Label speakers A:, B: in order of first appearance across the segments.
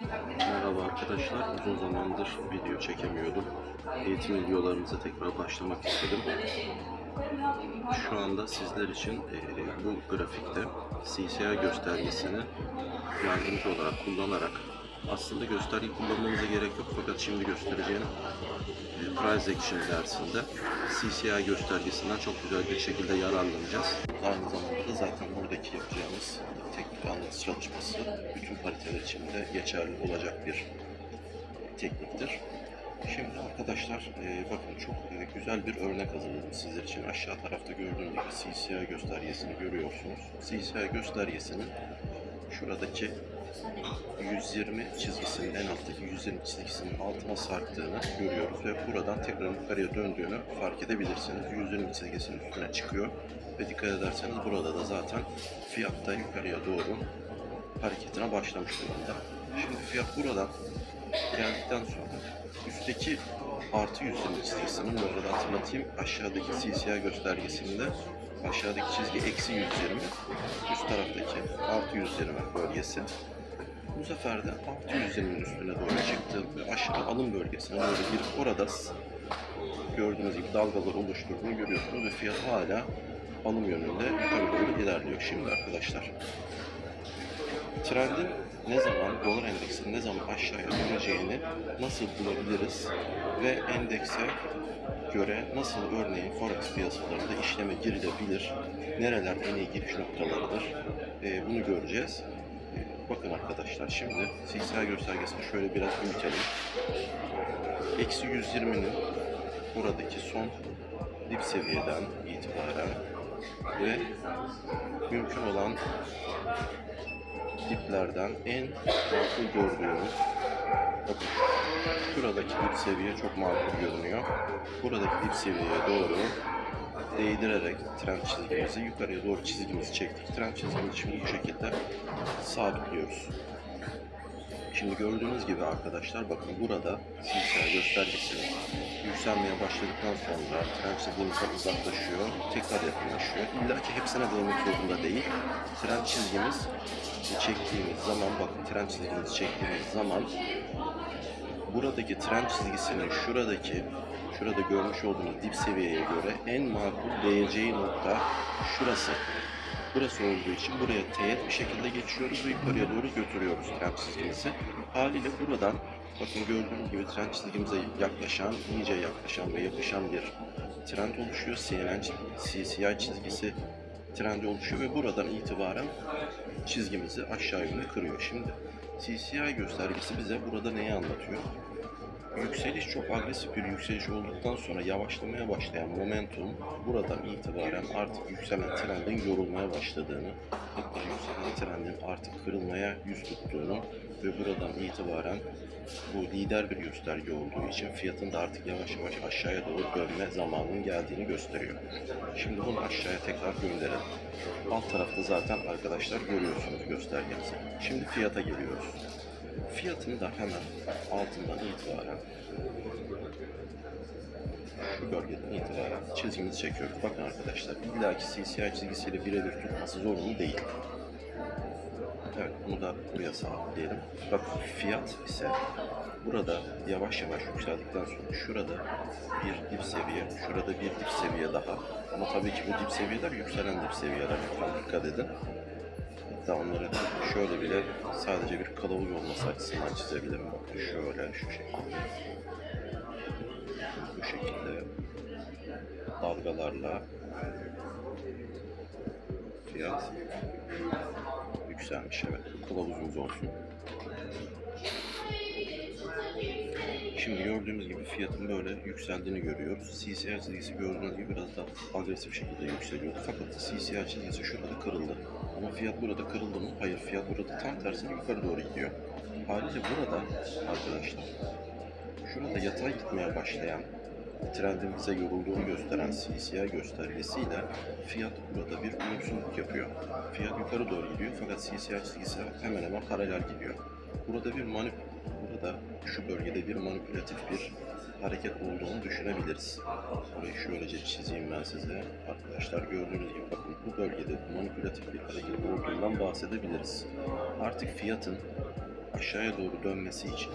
A: Merhaba arkadaşlar. Uzun zamandır video çekemiyordum. Eğitim videolarımıza tekrar başlamak istedim. Şu anda sizler için e, bu grafikte CCI göstergesini yardımcı olarak kullanarak aslında gösterge kullanmamıza gerek yok fakat şimdi göstereceğim e, Price Action dersinde CCI göstergesinden çok güzel bir şekilde yararlanacağız. Aynı zamanda da zaten buradaki yapacağımız teknik analiz çalışması bütün pariteler için de geçerli olacak bir tekniktir. Şimdi arkadaşlar e, bakın çok e, güzel bir örnek hazırladım sizler için. Aşağı tarafta gördüğünüz gibi CCI göstergesini görüyorsunuz. CCI göstergesinin şuradaki 120 çizgisinin en alttaki 120 çizgisinin altına sarktığını görüyoruz ve buradan tekrar yukarıya döndüğünü fark edebilirsiniz. 120 çizgisinin üstüne çıkıyor ve dikkat ederseniz burada da zaten fiyat da yukarıya doğru hareketine başlamış durumda. Şimdi fiyat buradan geldikten sonra üstteki artı 120 çizgisinin bu arada hatırlatayım aşağıdaki CCI göstergesinde aşağıdaki çizgi eksi 120 üst taraftaki artı 120 bölgesi bu sefer de artı 120'nin üstüne doğru çıktı ve aşağı alım bölgesine doğru girip orada gördüğünüz gibi dalgalar oluşturduğunu görüyorsunuz ve fiyat hala alım yönünde yukarı doğru ilerliyor. Şimdi arkadaşlar trendin ne zaman, dolar endeksinin ne zaman aşağıya döneceğini nasıl bulabiliriz ve endekse göre nasıl örneğin forex piyasalarında işleme girilebilir, nereler en iyi giriş noktalarıdır Ee, bunu göreceğiz. Bakın arkadaşlar şimdi CCI göstergesini şöyle biraz büyütelim. Eksi 120'nin buradaki son dip seviyeden itibaren ve mümkün olan diplerden en makul gördüğümüz bakın şuradaki dip seviye çok makul görünüyor. Buradaki dip seviyeye doğru değdirerek trend çizgimizi yukarıya doğru çizgimizi çektik. Trend çizgimizi şimdi bu şekilde sabitliyoruz. Şimdi gördüğünüz gibi arkadaşlar bakın burada CCI göstergesinin yükselmeye başladıktan sonra trend çizgimizden uzaklaşıyor, tekrar yakınlaşıyor. İlla ki hepsine değmek zorunda değil. Trend çizgimiz çektiğimiz zaman bakın trend çizgimizi çektiğimiz zaman buradaki trend çizgisinin şuradaki şurada görmüş olduğunuz dip seviyeye göre en makul değeceği nokta şurası. Burası olduğu için buraya teğet bir şekilde geçiyoruz ve yukarıya doğru götürüyoruz trend çizgimizi. Haliyle buradan bakın gördüğünüz gibi trend çizgimize yaklaşan, iyice yaklaşan ve yapışan bir trend oluşuyor. CNN CCI çizgisi trendi oluşuyor ve buradan itibaren çizgimizi aşağı yönlü kırıyor. Şimdi CCI göstergesi bize burada neyi anlatıyor? Yükseliş çok agresif bir yükseliş olduktan sonra yavaşlamaya başlayan momentum buradan itibaren artık yükselen trendin yorulmaya başladığını hatta yükselen trendin artık kırılmaya yüz tuttuğunu ve buradan itibaren bu lider bir gösterge olduğu için fiyatın da artık yavaş yavaş aşağıya doğru dönme zamanının geldiğini gösteriyor. Şimdi bunu aşağıya tekrar gönderelim. Alt tarafta zaten arkadaşlar görüyorsunuz göstergemizi. Şimdi fiyata geliyoruz. Fiyatını da hemen altından itibaren şu bölgeden itibaren çizgimizi çekiyoruz. Bakın arkadaşlar illaki CCI çizgisiyle birebir tutması zorunlu değil. Evet bunu da buraya sabitleyelim. Bakın fiyat ise burada yavaş yavaş yükseldikten sonra şurada bir dip seviye, şurada bir dip seviye daha. Ama tabii ki bu dip seviyeler yükselen dip seviyeler. Lütfen dikkat edin. Hatta onları şöyle bile sadece bir kılavuz olması açısından çizebilirim. Bakın şöyle şu şekilde. Bu şekilde dalgalarla fiyat yükselmiş evet. Kılavuzumuz olsun. Şimdi gördüğümüz gibi fiyatın böyle yükseldiğini görüyoruz. CCR çizgisi gördüğünüz gibi biraz daha agresif şekilde yükseliyordu. Fakat CCR çizgisi şurada kırıldı. Ama fiyat burada kırıldı mı? Hayır fiyat burada tam tersine yukarı doğru gidiyor. Haliyle burada arkadaşlar şurada yatay gitmeye başlayan trendin bize yorulduğunu gösteren CCI göstergesiyle fiyat burada bir uyumsuzluk yapıyor. Fiyat yukarı doğru gidiyor fakat CCI çizgisi hemen hemen paralel gidiyor. Burada bir manip burada şu bölgede bir manipülatif bir hareket olduğunu düşünebiliriz. Burayı şöylece çizeyim ben size. Arkadaşlar gördüğünüz gibi bakın bu bölgede manipülatif bir hareket olduğundan bahsedebiliriz. Artık fiyatın aşağıya doğru dönmesi için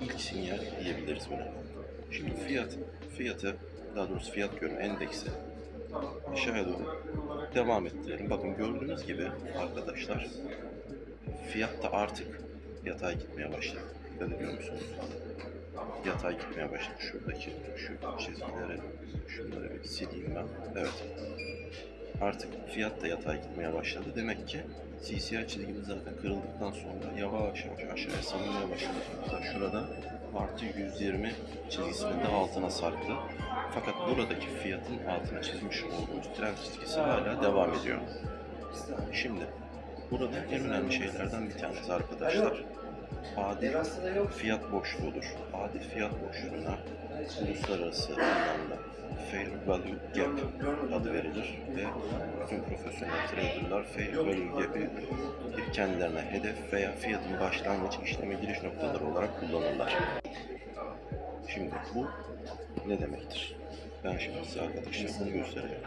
A: ilk sinyal diyebiliriz buna. Şimdi fiyat, fiyatı, daha doğrusu fiyat görün endeksi aşağıya doğru devam ettirelim. Bakın gördüğünüz gibi arkadaşlar fiyat da artık yatay gitmeye başladı. Ediyor musunuz? Yatay gitmeye başladı. Şuradaki şu çizgileri şunları bir sileyim ben. Evet. Artık fiyat da yatay gitmeye başladı. Demek ki CCI çizgimiz zaten kırıldıktan sonra yavaş yavaş aşağıya salınmaya başladı. Hatta şurada artı 120 çizgisinin de altına sarktı. Fakat buradaki fiyatın altına çizmiş olduğumuz trend çizgisi hala devam ediyor. Şimdi burada en önemli şeylerden bir tanesi arkadaşlar. Adil fiyat boşluğudur. Adil fiyat boşluğuna uluslararası anlamda Fair Value Gap adı verilir ve bütün profesyonel traderlar Fair Value Gap'i bir kendilerine hedef veya fiyatın başlangıç işleme giriş noktaları olarak kullanırlar. Şimdi bu ne demektir? Ben şimdi size arkadaşlar bunu göstereyim.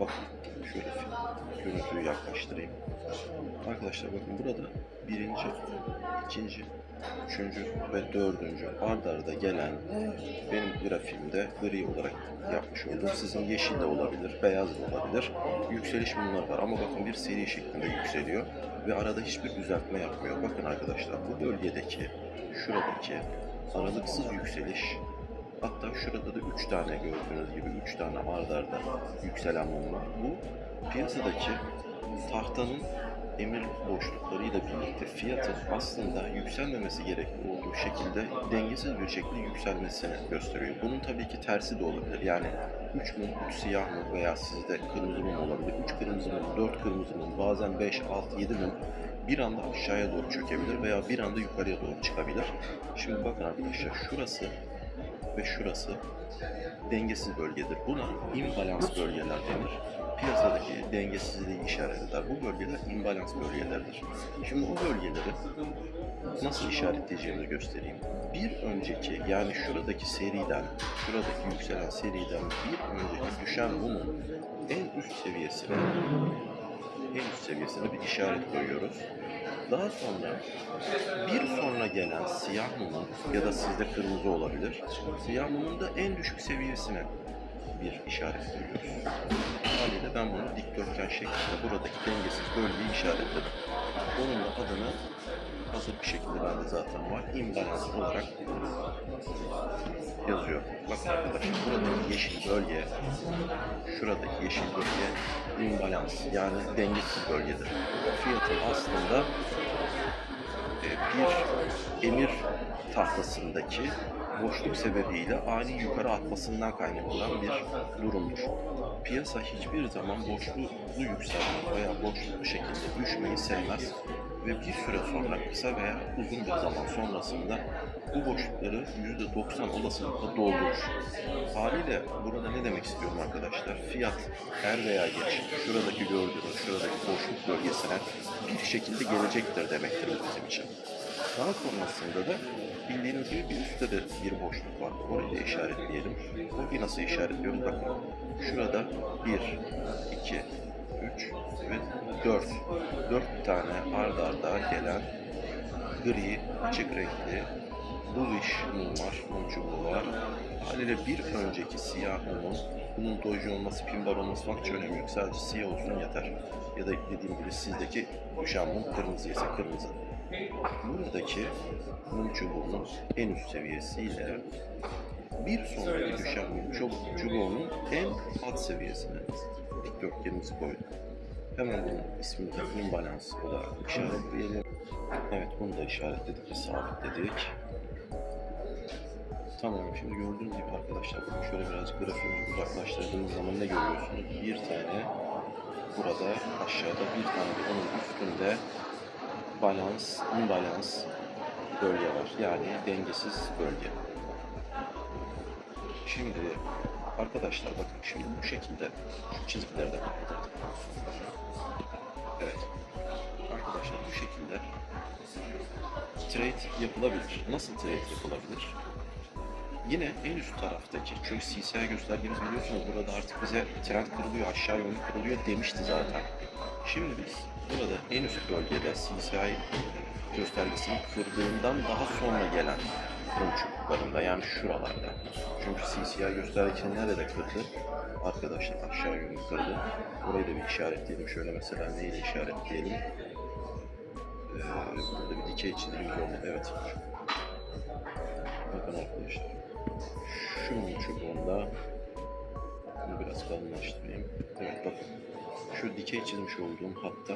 A: Bakın şöyle görüntüyü yaklaştırayım. Arkadaşlar bakın burada birinci, ikinci, üçüncü ve dördüncü ard arda gelen benim grafiğimde gri olarak yapmış olduğum sizin yeşil de olabilir, beyaz da olabilir. Yükseliş bunlar var ama bakın bir seri şeklinde yükseliyor ve arada hiçbir düzeltme yapmıyor. Bakın arkadaşlar bu bölgedeki, şuradaki aralıksız yükseliş Hatta şurada da 3 tane gördüğünüz gibi 3 tane ard arda yükselen mum var. Bu piyasadaki tahtanın emir boşluklarıyla birlikte fiyatın aslında yükselmemesi gerekli olduğu şekilde dengesiz bir şekilde yükselmesini gösteriyor. Bunun tabii ki tersi de olabilir. Yani 3 mum, 3 siyah mum veya sizde kırmızı mum olabilir. 3 kırmızı mum, 4 kırmızı mum, bazen 5, 6, 7 mum bir anda aşağıya doğru çökebilir veya bir anda yukarıya doğru çıkabilir. Şimdi bakın arkadaşlar şurası ve şurası dengesiz bölgedir. Buna imbalans bölgeler denir. Piyasadaki dengesizliği işaret eder. Bu bölgeler imbalans bölgelerdir. Şimdi o bölgeleri nasıl işaretleyeceğimizi göstereyim. Bir önceki yani şuradaki seriden, şuradaki yükselen seriden bir önceki düşen mumun en üst seviyesine en üst seviyesine bir işaret koyuyoruz. Daha sonra bir sonra gelen siyah mumun ya da sizde kırmızı olabilir. Siyah mumun da en düşük seviyesine bir işaret koyuyoruz. Haliyle ben bunu dikdörtgen şeklinde buradaki dengesiz bölgeyi işaretledim. Onun da adını hazır bir şekilde bende zaten var. imbalans olarak yazıyor. Bakın arkadaşlar buradaki yeşil bölge, şuradaki yeşil bölge imbalans yani dengesiz bölgedir. Fiyatın aslında e, bir emir tahtasındaki boşluk sebebiyle ani yukarı atmasından kaynaklanan bir durumdur. Piyasa hiçbir zaman boşluğu yükselmek veya boşluklu şekilde düşmeyi sevmez ve bir süre sonra kısa veya uzun bir zaman sonrasında bu boşlukları %90 olasılıkla doldurur. Haliyle burada ne demek istiyorum arkadaşlar? Fiyat er veya geç şuradaki gördüğünüz şuradaki boşluk bölgesine bir şekilde gelecektir demektir bizim için. Daha sonrasında da bildiğiniz gibi bir üstte de bir boşluk var. Orayı da işaretleyelim. Orayı nasıl işaretliyoruz? Bakın şurada 1, 2, 3 ve 4. 4 tane ard arda gelen gri, açık renkli bluish mum var, mum çubuğu var. Haliyle bir önceki siyah mumun bunun doji olması, pimbar olması falan hiç önemi yok. Sadece siyah olsun yeter. Ya da dediğim gibi sizdeki düşen mum kırmızı ise kırmızı. Buradaki mum çubuğunun en üst seviyesiyle bir sonraki düşen mum çubuğu- çubuğunun en alt seviyesine dikdörtgenimizi koyduk. Hemen bunun ismini de imbalans olarak işaretleyelim. Evet bunu da işaretledik ve sabitledik. Tamam şimdi gördüğünüz gibi arkadaşlar bakın şöyle birazcık grafiğimizi uzaklaştırdığımız zaman ne görüyorsunuz? Bir tane burada aşağıda bir tane de onun üstünde balans, imbalans bölge var. Yani dengesiz bölge. Şimdi arkadaşlar bakın şimdi bu şekilde şu sonra evet arkadaşlar bu şekilde trade yapılabilir. Nasıl trade yapılabilir? Yine en üst taraftaki çünkü CSI göstergemiz biliyorsunuz burada artık bize trend kırılıyor, aşağı yönlü kırılıyor demişti zaten. Şimdi biz Burada en üst bölgede CCI göstergesini kırdığından daha sonra gelen mum çubuklarında yani şuralarda. Çünkü CCI göstergesini nerede kırdı? Arkadaşlar aşağı yönlü kırdı. Orayı da bir işaretleyelim. Şöyle mesela neyle işaretleyelim? Ee, burada bir dikey çizgimiz olmalı. Evet. Bakın arkadaşlar. Şu mum çubuğunda bunu biraz kalınlaştırayım. Evet bakın. Şu dikey çizmiş olduğum hatta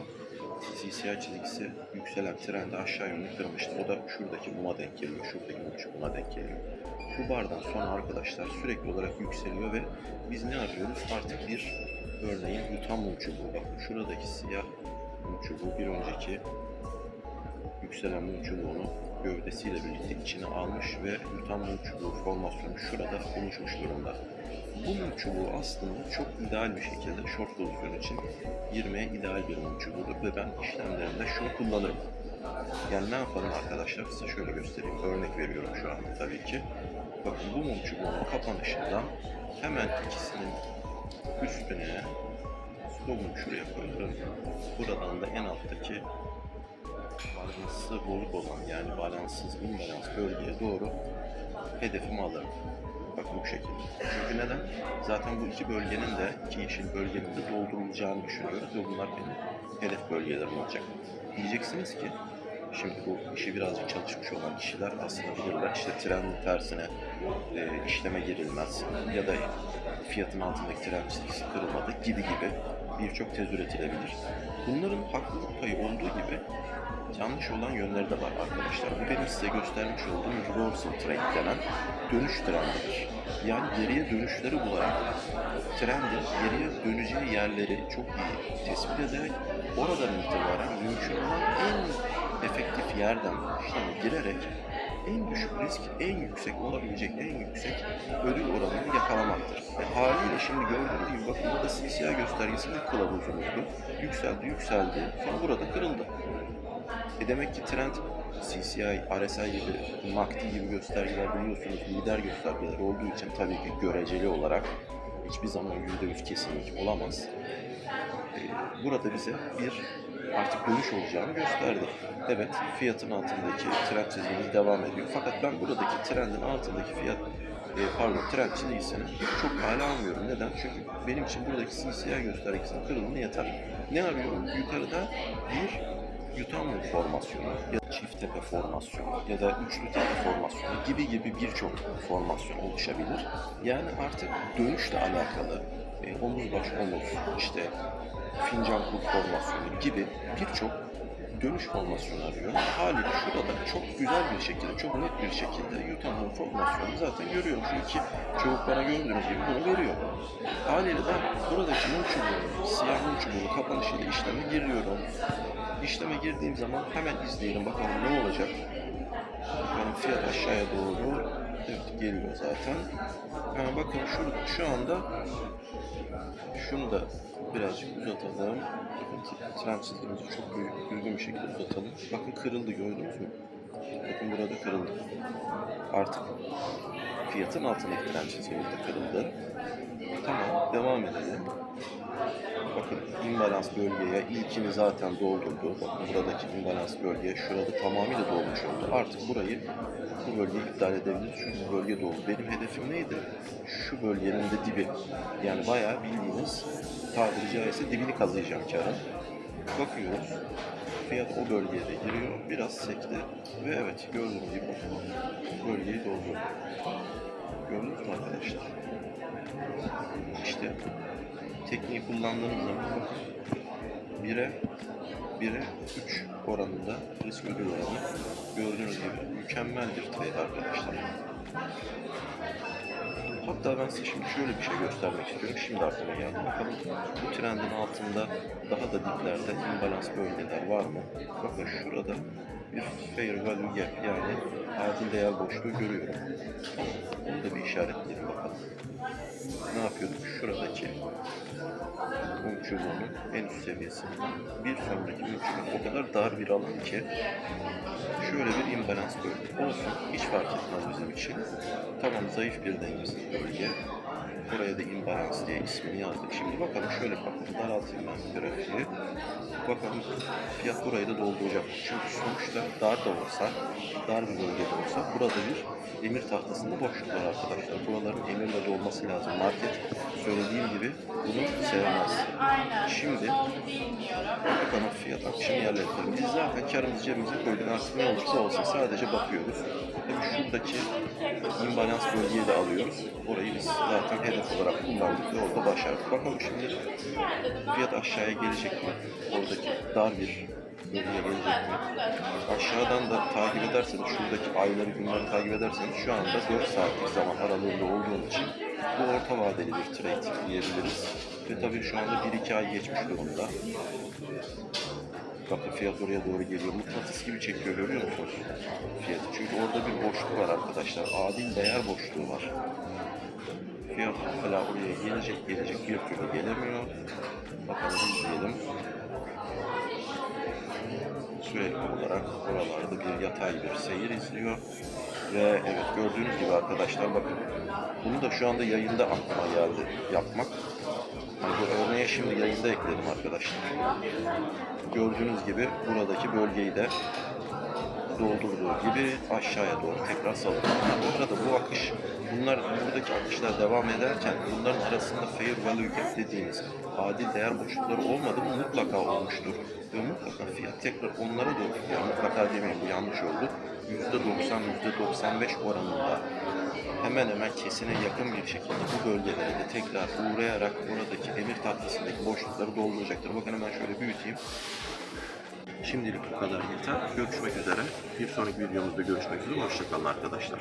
A: CCI çizgisi yükselen trendi aşağı yönlü kırmıştı. O da şuradaki muma denk geliyor. Şuradaki mum çubuğuna denk geliyor. Bu bardan sonra arkadaşlar sürekli olarak yükseliyor ve biz ne arıyoruz? Artık bir örneğin yutan mum çubuğu. Bakın şuradaki siyah mum çubuğu bir önceki yükselen mum çubuğunu gövdesiyle birlikte içine almış ve yutan mum çubuğu formasyonu şurada oluşmuş durumda. Bu mum çubuğu aslında çok ideal bir şekilde short pozisyon için girmeye ideal bir mum çubuğudur ve ben işlemlerimde şunu kullanırım. Yani ne yapalım arkadaşlar size şöyle göstereyim. Örnek veriyorum şu anda tabii ki. Bakın bu mum çubuğunun kapanışından hemen ikisinin üstüne slogun şuraya koyuyorum. Buradan da en alttaki balansı bozuk olan yani balanssız, imbalans bölgeye doğru hedefimi alırım. Bakın bu şekilde. Çünkü neden? Zaten bu iki bölgenin de, iki yeşil bölgenin de doldurulacağını düşünüyoruz ve bunlar benim hedef bölgelerim olacak. Diyeceksiniz ki, şimdi bu işi birazcık çalışmış olan kişiler aslında bilirler. İşte trendin tersine e, işleme girilmez ya da fiyatın altındaki trend çizgisi kırılmadı gibi gibi birçok tez üretilebilir. Bunların haklılık payı olduğu gibi yanlış olan yönleri de var arkadaşlar. Bu benim size göstermiş olduğum reversal trade denen dönüş trendidir. Yani geriye dönüşleri bularak trendin geriye döneceği yerleri çok iyi tespit ederek oradan itibaren mümkün olan en efektif yerden işleme girerek en düşük risk, en yüksek olabilecek en yüksek ödül oranını yakalamaktır. E, haliyle şimdi gördüğünüz gibi bakın burada CCI göstergesinin kılavuzumuzdu. Yükseldi, yükseldi. Sonra burada kırıldı. E demek ki trend CCI, RSI gibi, MACD gibi göstergeler biliyorsunuz lider göstergeler olduğu için tabii ki göreceli olarak hiçbir zaman %100 kesinlik olamaz. E, Burada bize bir artık dönüş olacağını gösterdi. Evet fiyatın altındaki trend çizgimiz devam ediyor. Fakat ben buradaki trendin altındaki fiyat e, pardon trend çizgisini çok hala almıyorum. Neden? Çünkü benim için buradaki CCI göstergesinin kırılımı yeter. Ne arıyorum? Yukarıda bir yutan mum formasyonu ya da çift tepe formasyonu ya da üçlü tepe formasyonu gibi gibi birçok formasyon oluşabilir. Yani artık dönüşle alakalı e, omuz baş omuz işte fincan kul formasyonu gibi birçok dönüş formasyonu arıyorum. Haliyle şurada çok güzel bir şekilde, çok net bir şekilde mum formasyonu zaten görüyorum. Şu iki çubuklara gördüğünüz gibi bunu veriyor. Haliyle ben buradaki mum çubuğunu, siyah mum çubuğunu kapanışıyla işleme giriyorum. İşleme girdiğim zaman hemen izleyelim bakalım ne olacak. Bakalım fiyat aşağıya doğru evet, geliyor zaten. Ha, bakın şu, şu anda şunu da birazcık uzatalım. Çizgimizi çok büyük, düzgün bir şekilde uzatalım. Bakın kırıldı gördünüz mü? Bakın burada kırıldı. Artık fiyatın çizgimiz de kırıldı. Tamam devam edelim. Bakın imbalans bölgeye ilkini zaten doldurdu. Bakın buradaki imbalans bölgeye şurada tamamıyla dolmuş oldu. Artık burayı bu bölgeyi iptal edebiliriz çünkü bu bölge doldu. Benim hedefim neydi? Şu bölgenin de dibi. Yani bayağı bildiğiniz tabiri caizse dibini kazıyacağım karın. Bakıyoruz. Fiyat o bölgeye de giriyor. Biraz sekti. Ve evet gördüğünüz gibi bölgeyi doldurdu. Gördünüz mü arkadaşlar? İşte tekniği kullandığınız zaman 1'e 1'e 3 oranında risk ödül oranı gördüğünüz gibi mükemmel bir trade arkadaşlar. Hatta ben size şimdi şöyle bir şey göstermek istiyorum. Şimdi aklıma geldi. Bakalım bu trendin altında daha da diplerde imbalans bölgeler var mı? Bakın şurada bir fair value gap yani adil değer boşluğu görüyorum. Onu da bir işaretleyelim bakalım. Ne yapıyorduk? Şuradaki mum çubuğunun en üst seviyesi. Bir sonraki mum çubuğu o kadar dar bir alan ki şöyle bir imbalans bölge. Olsun hiç fark etmez bizim için. Tamam zayıf bir dengesiz bölge. Oraya da imbalans diye ismini yazdık. Şimdi bakalım şöyle bakalım. Daraltayım ben grafiği. Bakalım fiyat burayı da dolduracak. Çünkü sonuçta dar da olsa, dar bir bölgede olsa burada bir emir tahtasında boşluk var arkadaşlar. Buraların emirle dolması lazım. Market söylediğim gibi bunu sevmez. Şimdi bakalım fiyat akışını yerletelim. Biz zaten karımızı cebimize koyduk. Artık ne olursa olsun sadece bakıyoruz. Tabii şuradaki imbalans bölgeyi de alıyoruz. Orayı biz zaten hedef olarak kullandık ve orada başardık. Bakalım şimdi fiyat aşağıya gelecek mi? Oradaki dar bir bölgeye gelecek mi? Aşağıdan da takip ederseniz, şuradaki ayları, günleri takip ederseniz şu anda 4 saatlik zaman aralığında olduğu için bu orta vadeli bir trade diyebiliriz. Ve tabii şu anda 1-2 ay geçmiş durumda. Bakın fiyat oraya doğru geliyor. Mıknatıs gibi çekiyor görüyor musunuz fiyatı? Çünkü orada bir boşluk var arkadaşlar. Adil değer boşluğu var. Fiyat hala oraya gelecek gelecek bir türlü gelemiyor. Bakalım izleyelim. Sürekli olarak oralarda bir yatay bir seyir izliyor. Ve evet gördüğünüz gibi arkadaşlar bakın. Bunu da şu anda yayında aklıma geldi yapmak. Hani bu örneğe şimdi yayında ekledim arkadaşlar. Gördüğünüz gibi buradaki bölgeyi de doldurduğu gibi aşağıya doğru tekrar salınıyor. Bu arada bu akış, bunlar buradaki akışlar devam ederken bunların arasında fair value gap dediğimiz adil değer boşlukları olmadı mı mutlaka olmuştur. Ve mutlaka fiyat tekrar onlara doğru, yani mutlaka demeyin bu yanlış oldu. %90, %95 oranında hemen hemen kesine yakın bir şekilde bu bölgelere de tekrar uğrayarak oradaki emir tahtasındaki boşlukları dolduracaktır. Bakın hemen şöyle büyüteyim. Şimdilik bu kadar yeter. Görüşmek üzere. Bir sonraki videomuzda görüşmek üzere. Hoşçakalın arkadaşlar.